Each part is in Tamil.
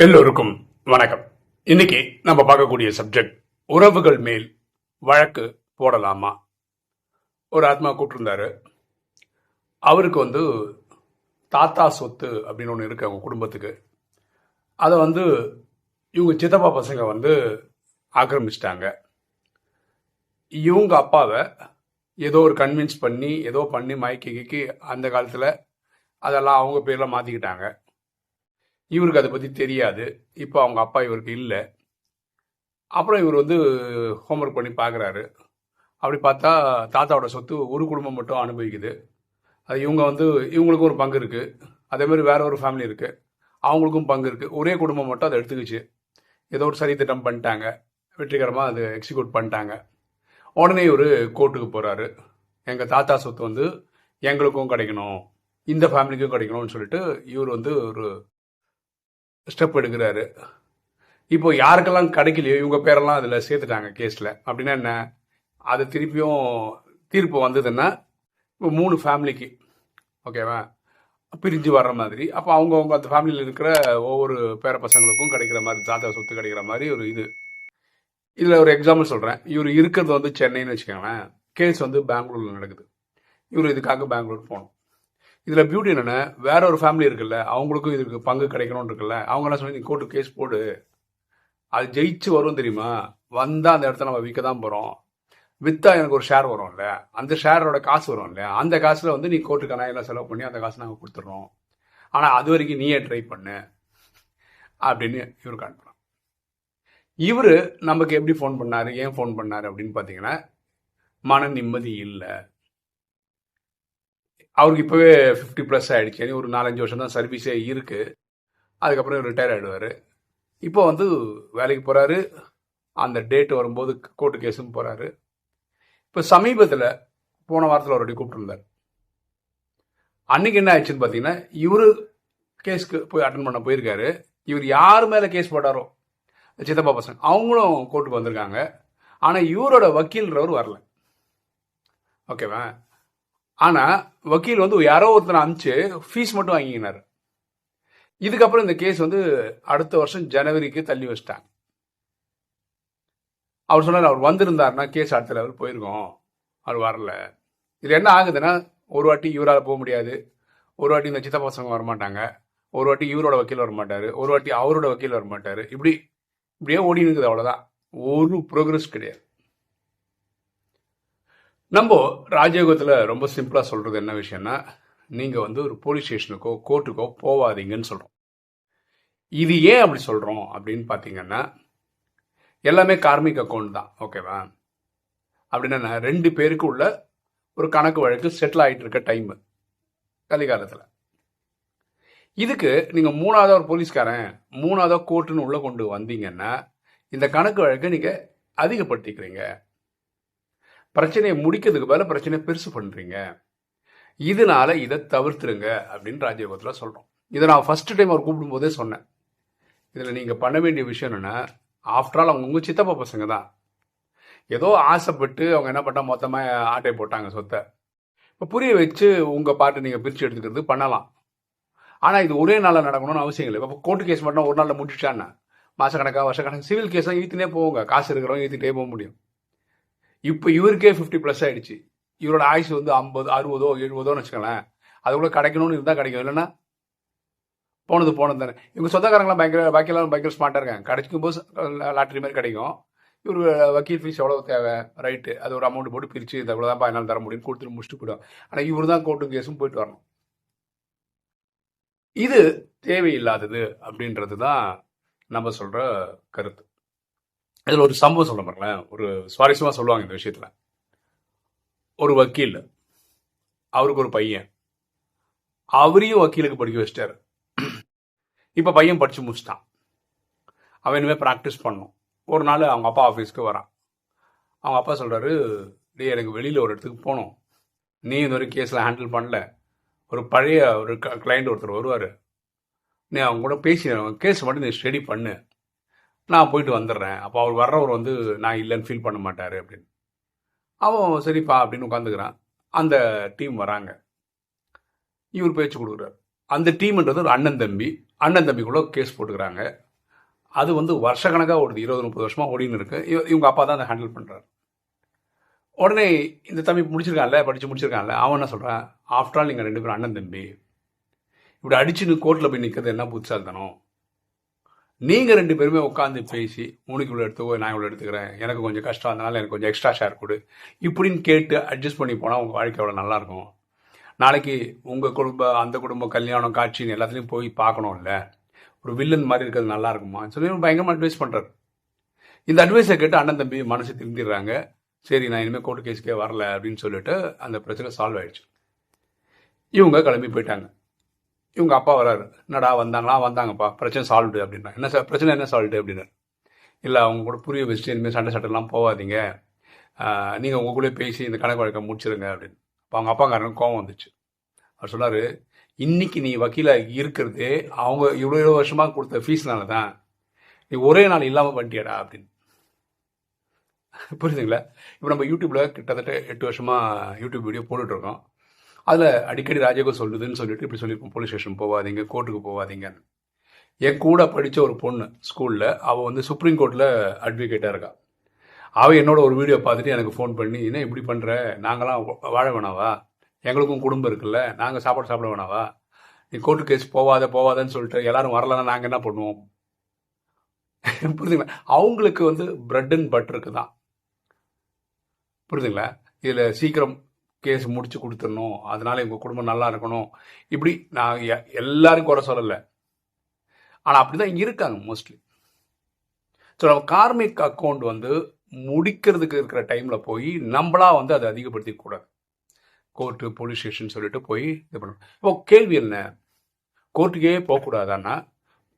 எல்லோருக்கும் வணக்கம். இன்னைக்கு நம்ம பார்க்கக்கூடிய சப்ஜெக்ட் உறவுகள் மேல் வழக்கு போடலாமா? ஒரு ஆத்மா கூப்பிட்டுருந்தாரு அவருக்கு வந்து தாத்தா சொத்து அப்படின்னு ஒன்று இருக்கு அவங்க குடும்பத்துக்கு. அதை வந்து இவங்க சித்தப்பா பசங்க வந்து ஆக்கிரமிச்சிட்டாங்க. இவங்க அப்பாவை ஏதோ ஒரு கன்வின்ஸ் பண்ணி ஏதோ பண்ணி மயக்கி அந்த காலத்தில் அதெல்லாம் அவங்க பேரில் மாற்றிக்கிட்டாங்க இவருக்கு அதை பற்றி தெரியாது. இப்போ அவங்க அப்பா இவருக்கு இல்லை. அப்புறம் இவர் வந்து ஹோம்ஒர்க் பண்ணி பார்க்குறாரு அப்படி பார்த்தா தாத்தாவோட சொத்து ஒரு குடும்பம் மட்டும் அனுபவிக்குது. அது இவங்க வந்து இவங்களுக்கும் ஒரு பங்கு இருக்குது அதேமாதிரி வேற ஒரு ஃபேமிலி இருக்குது அவங்களுக்கும் பங்கு இருக்குது ஒரே குடும்பம் மட்டும் அதை எடுத்துக்கிச்சு. ஏதோ ஒரு சரி திட்டம் பண்ணிட்டாங்க. வெற்றிகரமாக அது எக்ஸிக்யூட் பண்ணிட்டாங்க. உடனே ஒரு கோர்ட்டுக்கு போகிறாரு எங்கள் தாத்தா சொத்து வந்து எங்களுக்கும் கிடைக்கணும். இந்த ஃபேமிலிக்கும் கிடைக்கணும்னு சொல்லிட்டு இவர் வந்து ஒரு ஸ்டெப் எடுக்கிறாரு இப்போ யாருக்கெல்லாம் கிடைக்கலையோ இவங்க பேரெல்லாம் அதில் சேர்த்துட்டாங்க கேஸில். அப்படின்னா என்ன? அது திருப்பியும் தீர்ப்பு வந்ததுன்னா இப்போ மூணு ஃபேமிலிக்கு ஓகேவா பிரிஞ்சு வர்ற மாதிரி அப்போ அவங்கவுங்க அந்த ஃபேமிலியில் இருக்கிற ஒவ்வொரு பேர பசங்களுக்கும் கிடைக்கிற மாதிரி தாத்தா சொத்து கிடைக்கிற மாதிரி ஒரு இது. இதில் ஒரு எக்ஸாம்பிள் சொல்கிறேன் இவர் இருக்கிறது வந்து சென்னைன்னு வச்சுக்கோங்களேன். கேஸ் வந்து பெங்களூரில் நடக்குது. இவர் இதுக்காக பெங்களூர் போகணும். இதில் பியூட்டி என்னென்ன வேற ஒரு ஃபேமிலி இருக்குல்ல அவங்களுக்கும் இதுக்கு பங்கு கிடைக்கணும்னு இருக்குல்ல அவங்க என்ன சொல்லி நீ கோர்ட்டு கேஸ் போடு. அது ஜெயிச்சு வரும் தெரியுமா? வந்தால் அந்த இடத்த நம்ம விற்க தான் போகிறோம் விற்றா எனக்கு ஒரு ஷேர் வரும்ல. அந்த ஷேரோட காசு வரும் அந்த காசில் வந்து நீ கோர்ட்டுக்கான எல்லாம் செலவு பண்ணி அந்த காசு நாங்கள் கொடுத்துட்றோம். ஆனால் அது வரைக்கும் நீயே ட்ரை பண்ணு. அப்படின்னு இவர் காட்டுறான் இவர் நமக்கு எப்படி ஃபோன் பண்ணார்? ஏன் ஃபோன் பண்ணாரு அப்படின்னு பார்த்தீங்கன்னா மன நிம்மதி இல்லை. அவருக்கு இப்போவே ஃபிஃப்டி ப்ளஸ் ஆகிடுச்சு இனி ஒரு நாலஞ்சு வருஷம் தான் சர்வீஸே இருக்குது அதுக்கப்புறம் ரிட்டையர் ஆகிடுவார் இப்போ வந்து வேலைக்கு போகிறாரு அந்த டேட் வரும்போது கோர்ட்டு கேஸும் போகிறாரு இப்போ சமீபத்தில் போன வாரத்தில் ஒரு கூப்பிட்டுருந்தார். அன்னைக்கு என்ன ஆயிடுச்சுன்னு பார்த்தீங்கன்னா இவர் கேஸ்க்கு போய் அட்டன் பண்ண போயிருக்காரு. இவர் யார் மேலே கேஸ் போட்டாரோ சித்தப்பா பசங்க அவங்களும் கோர்ட்டுக்கு வந்திருக்காங்க. ஆனால் இவரோட வக்கீல்ன்றவர் வரல. ஓகேவா ஆனால் வக்கீல் வந்து யாரோ ஒருத்தனை அனுப்பிச்சு ஃபீஸ் மட்டும் வாங்கிக்கினார். இதுக்கப்புறம் இந்த கேஸ் வந்து அடுத்த வருஷம் ஜனவரிக்கு தள்ளி வச்சிட்டாங்க. அவர் சொன்னார் அவர் வந்திருந்தாருன்னா கேஸ் அடுத்த லெவல் போயிருக்கோம். அவர் வரல. இது என்ன ஆகுதுன்னா ஒரு வாட்டி இவரால் போக முடியாது. ஒரு வாட்டி இந்த சித்தப்பா பசங்க வரமாட்டாங்க. ஒரு வாட்டி இவரோட வக்கீல் வரமாட்டார். ஒரு வாட்டி அவரோட வக்கீல் வரமாட்டார். இப்படி இப்படியே ஓடி இருக்குது அவ்வளோதான் ஒரு ப்ரோக்ரஸ் கிடையாது. நம்ம ராஜயோகத்தில் ரொம்ப சிம்பிளாக சொல்கிறது என்ன விஷயம்னா நீங்கள் வந்து ஒரு போலீஸ் ஸ்டேஷனுக்கோ கோர்ட்டுக்கோ போவாதீங்கன்னு சொல்கிறோம் இது ஏன் அப்படி சொல்கிறோம் அப்படின்னு பார்த்தீங்கன்னா எல்லாமே கார்மிக் அக்கௌண்ட் தான் ஓகேவா அப்படின்னா ரெண்டு பேருக்கு உள்ள ஒரு கணக்கு வழக்கு செட்டில் ஆகிட்டு இருக்க டைமு கலிகாலத்தில் இதுக்கு நீங்கள் மூணாவது ஒரு போலீஸ்காரன் மூணாவதாக கோர்ட்டுன்னு உள்ளே கொண்டு வந்தீங்கன்னா இந்த கணக்கு வழக்கை நீங்கள் அதிகப்படுத்திக்கிறீங்க. பிரச்சனையை முடிக்கிறதுக்கு பதிலாக பிரச்சனையை பெருசு பண்ணுறீங்க இதனால இதை தவிர்த்துருங்க அப்படின்னு ராஜயோகத்தில் சொல்கிறோம் இதை நான் ஃபஸ்ட்டு டைம் அவர் கூப்பிடும்போதே சொன்னேன். இதில் நீங்கள் பண்ண வேண்டிய விஷயம் என்னென்னா ஆஃப்டர் ஆல் அவங்க உங்கள் சித்தப்பா பசங்க தான். ஏதோ ஆசைப்பட்டு அவங்க என்ன பண்ணால் மொத்தமாக ஆட்டை போட்டாங்க சொத்தை. இப்போ புரிய வச்சு உங்கள் பாட்டு நீங்கள் பிரித்து எடுத்துக்கிறது பண்ணலாம். ஆனால் இது ஒரே நாளில் நடக்கணும்னு அவசியம் இல்லை. இப்போ கோர்ட்டு கேஸ் மட்டும் ஒரு நாளில் முடிச்சிட்டான்னா மாதக்கணக்காக வருஷக்கணக்கு சிவில் கேஸ் தான் ஈத்துனே போவோங்க. காசு இருக்கிறவங்க ஈத்துட்டே போக முடியும். இப்போ இவருக்கே ஃபிஃப்டி ப்ளஸ் ஆயிடுச்சு. இவரோட ஆயுசு வந்து ஐம்பது அறுபதோ எழுபதோன்னு வச்சுக்கோங்களேன். அதுக்குள்ள கிடைக்கணும்னு இருந்தால் கிடைக்கும். இல்லைன்னா போனது போனது தானே. இவங்க சொந்தக்காரங்களாம் பயங்கர பாக்கியெல்லாம் பயங்கர ஸ்மார்ட்டாக இருக்காங்க. கிடைக்கும் போது லாட்ரி மாதிரி கிடைக்கும். இவர் வக்கீல் ஃபீஸ் எவ்வளோ தேவை? ரைட்டு அது ஒரு அமௌண்ட் போட்டு பிரித்து இந்த இவ்வளோ தான் என்னால் தர முடியும். கொடுத்துட்டு முடிச்சுட்டு போயிடும் ஆனால் இவர் தான் கோர்ட்டு கேஸும் போயிட்டு வரணும். இது தேவையில்லாதது அப்படின்றது தான் நம்ம சொல்கிற கருத்து. இதில் ஒரு சம்பவம் சொல்ல பாருங்களேன். ஒரு சுவாரஸ்யமாக சொல்லுவாங்க இந்த விஷயத்தில். ஒரு வக்கீல் அவருக்கு ஒரு பையன். அவரையும் வக்கீலுக்கு படிக்க வச்சிட்டாரு. இப்போ பையன் படித்து முடிச்சிட்டான். அவன் இனிமேல் ப்ராக்டிஸ் பண்ணும். ஒரு நாள் அவங்க அப்பா ஆஃபீஸ்க்கு வரான். அவங்க அப்பா சொல்கிறாரு டே எனக்கு வெளியில் ஒரு இடத்துக்கு போகணும். நீ இந்த ஒரு கேஸில் ஹேண்டில் பண்ணல. ஒரு பழைய ஒரு கிளைண்ட் ஒருத்தர் வருவார். நீ அவங்க கூட பேசி கேஸ் மட்டும் நீ ஸ்டடி பண்ணு. நான் போயிட்டு வந்துடுறேன். அப்போ அவர் வர்றவர் வந்து நான் இல்லைன்னு ஃபீல் பண்ண மாட்டார் அப்படின்னு. அவன் சரிப்பா அப்படின்னு உட்காந்துக்கிறான். அந்த டீம் வராங்க. இவர் பேச்சு கொடுக்குறாரு. அந்த டீம்ன்றது ஒரு அண்ணன் தம்பி. அண்ணன் தம்பிக்குள்ள கேஸ் போட்டுக்கிறாங்க. அது வந்து வருஷக்கணக்காக ஓடுது. இருபது முப்பது வருஷமாக ஓடின்னு இருக்கு. இவங்க அப்பா தான் அதை ஹேண்டில் பண்ணுறாரு உடனே இந்த தம்பி முடிச்சிருக்கான்ல படித்து முடிச்சிருக்கான்ல அவன் என்ன சொல்கிறான் ஆஃப்டர் ஆல் நீங்கள் ரெண்டு பேரும் அண்ணன் தம்பி. இப்படி அடிச்சுன்னு கோர்ட்டில் போய் நிற்கிறது என்ன புத்திசாலித்தனம்? நீங்கள் ரெண்டு பேருமே உட்காந்து பேசி உனக்கு இவ்வளோ எடுத்துக்கோ நான் இவ்வளோ எடுத்துக்கிறேன் எனக்கு கொஞ்சம் கஷ்டம் அதனால எனக்கு கொஞ்சம் எக்ஸ்ட்ரா ஷேர் கொடு. இப்படின்னு கேட்டு அட்ஜஸ்ட் பண்ணி போனால் உங்கள் வாழ்க்கை எவ்வளோ நல்லாயிருக்கும் நாளைக்கு உங்கள் குடும்பம் அந்த குடும்பம் கல்யாணம் காட்சின்னு எல்லாத்துலேயும் போய் பார்க்கணும்ல. ஒரு வில்லன் மாதிரி இருக்கிறது நல்லா இருக்குமா? சொல்லி பயங்கரமாக அட்வைஸ் பண்ணுறாரு இந்த அட்வைஸை கேட்டு அண்ணன் தம்பி மனசு திருந்திடுறாங்க. சரி நான் இனிமேல் கோர்ட் கேஸுக்கே வரல அப்படின்னு சொல்லிட்டு அந்த பிரச்சனை சால்வ் ஆயிடுச்சு. இவங்க கிளம்பி போயிட்டாங்க. இவங்க அப்பா வராரு. என்னடா வந்தாங்களா? வந்தாங்கப்பா. பிரச்சனை சால்வ்டு அப்படின்னா. என்ன சார் பிரச்சனை என்ன சால்வ்டு அப்படின்னாரு இல்லை அவங்க கூட புரிய வச்சுட்டு இனிமேல் சண்டை சட்டைலாம் போகாதீங்க நீங்கள் உங்களுக்குள்ளே பேசி இந்த கணக்கு வழக்கம் முடிச்சிருங்க அப்படின்னு. அப்போ அவங்க அப்பாக்காரனுக்கு கோவம் வந்துச்சு. அவர் சொன்னார் இன்னைக்கு நீ வக்கீலாக இருக்கிறதே அவங்க இவ்வளோ இவ்வளோ வருஷமாக கொடுத்த ஃபீஸ்னால தான். நீ ஒரே நாள் இல்லாமல் பண்ணிட்டியடா அப்படின்னு. புரியுதுங்களா? இப்போ நம்ம யூடியூப்பில் கிட்டத்தட்ட எட்டு வருஷமாக யூடியூப் வீடியோ போட்டுட்ருக்கோம் அதில் அடிக்கடி ராஜகோ சொல்லுதுன்னு சொல்லிட்டு இப்படி சொல்லியிருப்போம். போலீஸ் ஸ்டேஷன் போகாதீங்க கோர்ட்டுக்கு போகாதீங்கன்னு என் கூட படித்த ஒரு பொண்ணு ஸ்கூலில் அவள் வந்து சுப்ரீம் கோர்ட்டில் அட்வொகேட்டாக இருக்கா. அவள் என்னோட ஒரு வீடியோ பார்த்துட்டு எனக்கு ஃபோன் பண்ணி என்ன இப்படி பண்ணுற நாங்களாம் வாழ வேணாவா? எங்களுக்கும் குடும்பம் இருக்குல்ல நாங்கள் சாப்பாடு சாப்பிட வேணாவா? நீ கோர்ட்டு கேஸ் போவாத போவாதன்னு சொல்லிட்டு எல்லாரும் வரலன்னா நாங்கள் என்ன பண்ணுவோம்? புரியுதுங்களா அவங்களுக்கு வந்து பிரெட் அண்ட் பட்டருக்கு தான். புரியுதுங்களா இதில் சீக்கிரம் கேஸ் முடிச்சு கொடுத்துடணும். அதனால எங்கள் குடும்பம் நல்லா இருக்கணும். இப்படி நான் எ- எல்லாரும் குறை சொல்லலை. ஆனால் அப்படிதான் இருக்காங்க மோஸ்ட்லி ஸோ நம்ம கார்மிக் அக்கௌண்ட் வந்து முடிக்கிறதுக்கு இருக்கிற டைமில் போய் நம்மளா வந்து அதை அதிகப்படுத்திக்க கூடாது. கோர்ட்டு போலீஸ் ஸ்டேஷன் சொல்லிட்டு போய் இது பண்ணணும் இப்போ கேள்வி என்ன? கோர்ட்டுக்கே போகக்கூடாதான்னா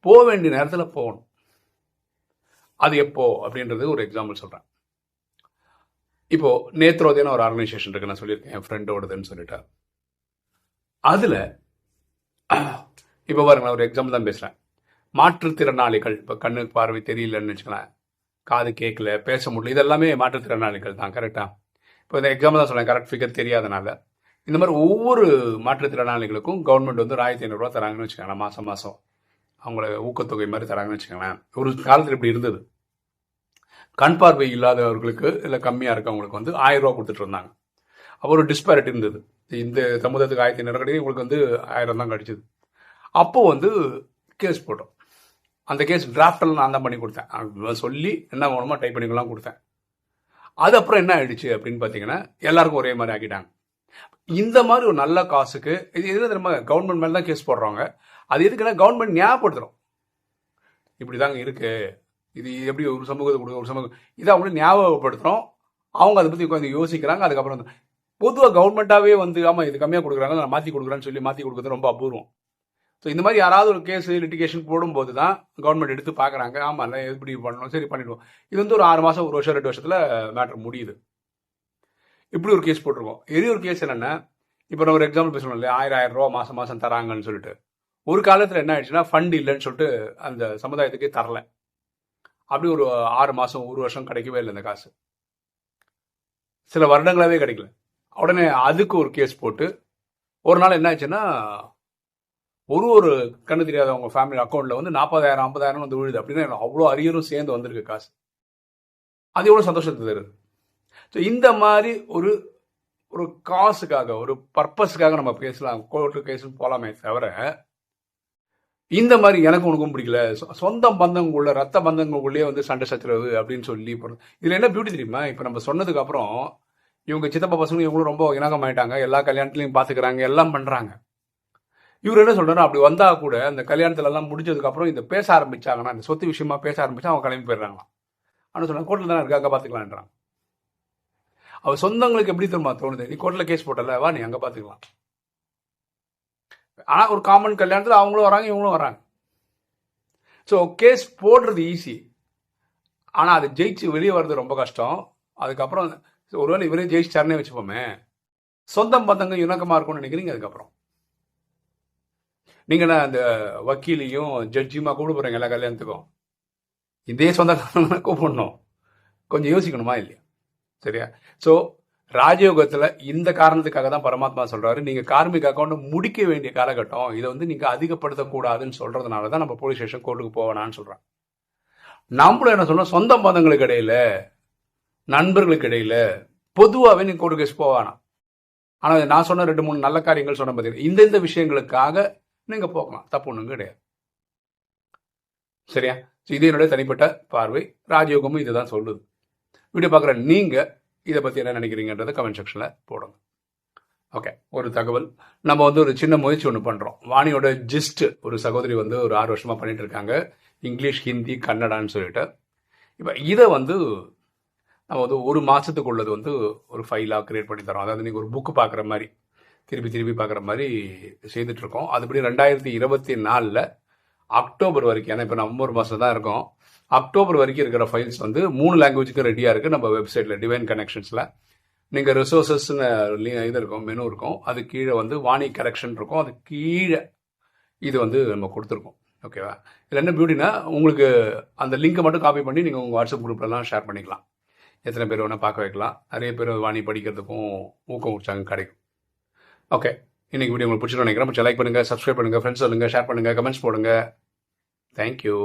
போக வேண்டிய நேரத்தில் போகணும். அது எப்போ? அப்படின்றது ஒரு எக்ஸாம்பிள் சொல்கிறேன் இப்போ நேத்ரோதியான ஒரு ஆர்கனைசேஷன் இருக்கு நான் சொல்லியிருக்கேன் என் ஃப்ரெண்டோடதுன்னு சொல்லிட்டு. அதுல இப்போ பாருங்க நான் ஒரு எக்ஸாம்பிள் தான் பேசுறேன். மாற்றுத்திறனாளிகள் இப்போ கண்ணுக்கு பார்வை தெரியலன்னு வச்சுக்கலாம் காது கேட்கல பேச முடியல இதெல்லாமே மாற்றுத்திறனாளிகள் தான் கரெக்டா இப்போ இந்த எக்ஸாம்பிள் தான் சொல்றேன் கரெக்ட் ஃபிகர் தெரியாதனால. இந்த மாதிரி ஒவ்வொரு மாற்றுத்திறனாளிகளுக்கும் கவர்மெண்ட் வந்து ஒரு ஆயிரத்தி ஐநூறுரூவா தராங்கன்னு வச்சுக்கோங்களேன் மாசம் மாசம். அவங்கள ஊக்கத்தொகை மாதிரி தராங்கன்னு வச்சுக்கோங்களேன். ஒரு காலத்தில் இப்படி இருந்தது. கண் பார்வை இல்லாதவர்களுக்கு இல்லை கம்மியாக இருக்கவங்களுக்கு வந்து ஆயிரம் ரூபா கொடுத்துட்டு இருந்தாங்க. அப்போ ஒரு டிஸ்பாரிட்டி இருந்தது. இந்த சமுதாயத்துக்கு ஆயிரத்தி ஐநூறு கிடையாது உங்களுக்கு வந்து ஆயிரம் தான் கிடைச்சது. அப்போ வந்து கேஸ் போட்டோம். அந்த கேஸ் டிராஃப்டெல்லாம் நான் தான் பண்ணி கொடுத்தேன். சொல்லி என்ன வேணுமோ டைப் பண்ணிக்கலாம் கொடுத்தேன். அது அப்புறம் என்ன ஆயிடுச்சு அப்படின்னு பார்த்தீங்கன்னா எல்லாருக்கும் ஒரே மாதிரி ஆக்கிட்டாங்க. இந்த மாதிரி ஒரு நல்ல காசுக்கு இது எது நம்ம கவர்மெண்ட் மேலே தான் கேஸ் போடுறாங்க அது எதுக்குன்னா கவர்மெண்ட் ஞாபகப்படுத்துறோம் இப்படிதாங்க இருக்குது இது எப்படி ஒரு சமூகத்தை கொடுக்க ஒரு சமூகம் இதை அவங்க ஞாபகப்படுத்துகிறோம் அவங்க அதை பற்றி கொஞ்சம் யோசிக்கிறாங்க. அதுக்கப்புறம் பொதுவாக கவர்மெண்ட்டாகவே வந்து ஆமாம் இது கம்மியாக கொடுக்குறாங்க நான் மாற்றி கொடுக்குறேன்னு சொல்லி மாற்றி கொடுக்குறது ரொம்ப அபூர்வம். ஸோ இந்த மாதிரி யாராவது ஒரு கேஸ் லிட்டிகேஷன் போடும்போது தான் கவர்மெண்ட் எடுத்து பார்க்குறாங்க. ஆமாம் இல்லை எப்படி பண்ணணும் சரி பண்ணிடுவோம். இது வந்து ஒரு ஆறு மாதம் ஒரு வருஷம் ரெண்டு வருஷத்தில் மேட்ரு முடியுது. இப்படி ஒரு கேஸ் போட்டிருக்கோம். இதே ஒரு கேஸ் என்னென்னா இப்போ நான் ஒரு எக்ஸாம்பிள் பேசணும் இல்லையா? ஆயிரம் ஆயிரம் ரூபா மாதம் மாதம் தராங்கன்னு சொல்லிட்டு. ஒரு காலத்தில் என்ன ஆயிடுச்சுன்னா ஃபண்ட் இல்லைன்னு சொல்லிட்டு அந்த சமுதாயத்துக்கே தரலை. அப்படி ஒரு ஆறு மாதம் ஒரு வருஷம் கிடைக்கவே இல்லை இந்த காசு. சில வருடங்களாகவே கிடைக்கல. உடனே அதுக்கு ஒரு கேஸ் போட்டு ஒரு நாள் என்ன ஆச்சுன்னா ஒரு ஒரு கண்ணு தெரியாதவங்க ஃபேமிலி அக்கௌண்ட்ல வந்து நாற்பதாயிரம் ஐம்பதாயிரம் வந்து விழுது. அப்படின்னா அவ்வளோ அரியரும் சேர்ந்து வந்திருக்கு காசு. அது எவ்வளோ சந்தோஷத்தை தருது? ஸோ இந்த மாதிரி ஒரு ஒரு காசுக்காக ஒரு பர்பஸ்க்காக நம்ம பேசலாம். கோர்ட்டு கேஸும் போகலாமே தவிர இந்த மாதிரி எனக்கு உனக்கும் பிடிக்கல. சொ- சொந்த பந்தங்களுக்குள்ள ரத்த பந்தங்களுக்குள்ளேயே வந்து சண்டை சச்சரவு அப்படின்னு சொல்லி இதில் இதுல என்ன பியூட்டி தெரியுமா? இப்போ நம்ம சொன்னதுக்கு அப்புறம் இவங்க சித்தப்பா பசங்க இவங்களும் ரொம்ப இணக்கமாயிட்டாங்க எல்லா கல்யாணத்துலையும் பாத்துக்கிறாங்க எல்லாம் பண்றாங்க. இவர் என்ன சொல்றாரு அப்படி வந்தா கூட அந்த கல்யாணத்துல எல்லாம் முடிஞ்சதுக்கு அப்புறம் இந்த பேச ஆரம்பிச்சாங்கன்னா இந்த சொத்து விஷயமா பேச ஆரம்பிச்சா அவங்க கிளம்பி போயிடுறாங்களாம். ஆனால் சொன்னா கோர்ட்டில் தானே இருக்காங்க அங்கே பார்த்துக்கலான்றான் அவள் சொந்தங்களுக்கு எப்படி தெரியுமா தோணுது? நீ கோர்ட்டில் கேஸ் போட்டல வா நீ அங்கே பார்த்துக்கலாம் ஆனால் ஒரு காமன் கல்யாணத்தில் அவங்களும் வராங்க இவங்களும் வராங்க ஸோ கேஸ் போடுறது ஈஸி ஆனால் அது ஜெயிச்சு வெளியே வர்றது ரொம்ப கஷ்டம். அதுக்கப்புறம் ஒருவேளை இவரே ஜெயிச்சிட்டாருன்னே வச்சுப்போமே. சொந்தம் பந்தங்க இணக்கமாக இருக்கும்னு நினைக்கிறீங்க அதுக்கப்புறம்? நீங்கள் என்ன அந்த வக்கீலையும் ஜட்ஜியுமா கூப்பிடுறீங்க எல்லா கல்யாணத்துக்கும்? இதே சொந்தக்காரங்க கூப்பிடணும். கொஞ்சம் யோசிக்கணுமா இல்லையா? சரியா? ஸோ ராஜயோகத்துல இந்த காரணத்துக்காக தான் பரமாத்மா சொல்றாரு. நீங்க கார்மிக் அக்கௌண்ட் முடிக்க வேண்டிய காலகட்டம். இதை வந்து நீங்க அதிகப்படுத்தக்கூடாதுன்னு சொல்கிறதுனால தான் நம்ம போலீஸ் ஸ்டேஷன் கோர்ட்டுக்கு போவேனான்னு சொல்றேன் நம்மளும் என்ன சொல்லணும் சொந்த பந்தங்களுக்கு இடையில நண்பர்களுக்கு இடையில பொதுவாகவே நீங்க கோர்ட் கேஸ் போவானா ஆனால் நான் சொன்ன ரெண்டு மூணு நல்ல காரியங்கள் சொன்ன பார்த்தீங்கன்னா இந்த இந்த விஷயங்களுக்காக நீங்க போகலாம். தப்பு ஒன்றும் கிடையாது. சரியா? இது என்னுடைய தனிப்பட்ட பார்வை. ராஜயோகமும் இதுதான் சொல்லுது. வீடியோ பார்க்குற நீங்க இதை பற்றி என்ன நினைக்கிறீங்கன்றதை கமெண்ட் செக்ஷனில் போடுங்க. ஓகே ஒரு தகவல். நம்ம வந்து ஒரு சின்ன முயற்சி ஒன்று பண்ணுறோம் வாணியோட ஜிஸ்ட் ஒரு சகோதரி வந்து ஒரு ஆறு வருஷமாக பண்ணிட்டு இருக்காங்க. இங்கிலீஷ் ஹிந்தி கன்னடான்னு சொல்லிட்டு. இப்போ இதை வந்து நம்ம வந்து ஒரு மாதத்துக்குள்ளது வந்து ஒரு ஃபைலாக கிரியேட் பண்ணி தரோம். அதாவது நீங்கள் ஒரு புக்கு பார்க்குற மாதிரி திருப்பி திருப்பி பார்க்குற மாதிரி செய்துட்ருக்கோம் அதுபடி ரெண்டாயிரத்தி இருபத்தி நாலில் அக்டோபர் வரைக்கும் ஏன்னா இப்போ நவம்பர் மாதம் தான் இருக்கோம். அக்டோபர் வரைக்கும் இருக்கிற ஃபைல்ஸ் வந்து மூணு லாங்குவேஜுக்கு ரெடியாக இருக்குது நம்ம வெப்சைட்டில் டிவைன் கனெக்ஷன்ஸில் நீங்கள் ரிசோர்ஸஸ்னு இது இருக்கும் மெனு இருக்கும். அது கீழே வந்து வாணி கரெக்ஷன் இருக்கும். அது கீழே இது வந்து நம்ம கொடுத்துருக்கோம். ஓகேவா இதில் என்ன பியூட்டினா உங்களுக்கு அந்த லிங்கை மட்டும் காப்பி பண்ணி நீங்கள் உங்கள் வாட்ஸ்அப் குரூப்லலாம் ஷேர் பண்ணிக்கலாம். எத்தனை பேர் வேணால் பார்க்க வைக்கலாம். நிறைய பேர் வாணி படிக்கிறதுக்கும் ஊக்கம் உற்சாகம் கிடைக்கும். ஓகே இன்னைக்கு வீடியோ உங்களுக்கு பிடிச்சிட்டு நினைக்கிறேன். லைக் பண்ணுங்கள் சப்ஸ்கிரைப் பண்ணுங்கள் ஃப்ரெண்ட்ஸ் சொல்லுங்கள் ஷேர் பண்ணுங்கள் கமெண்ட்ஸ் போடுங்க. தேங்க்யூ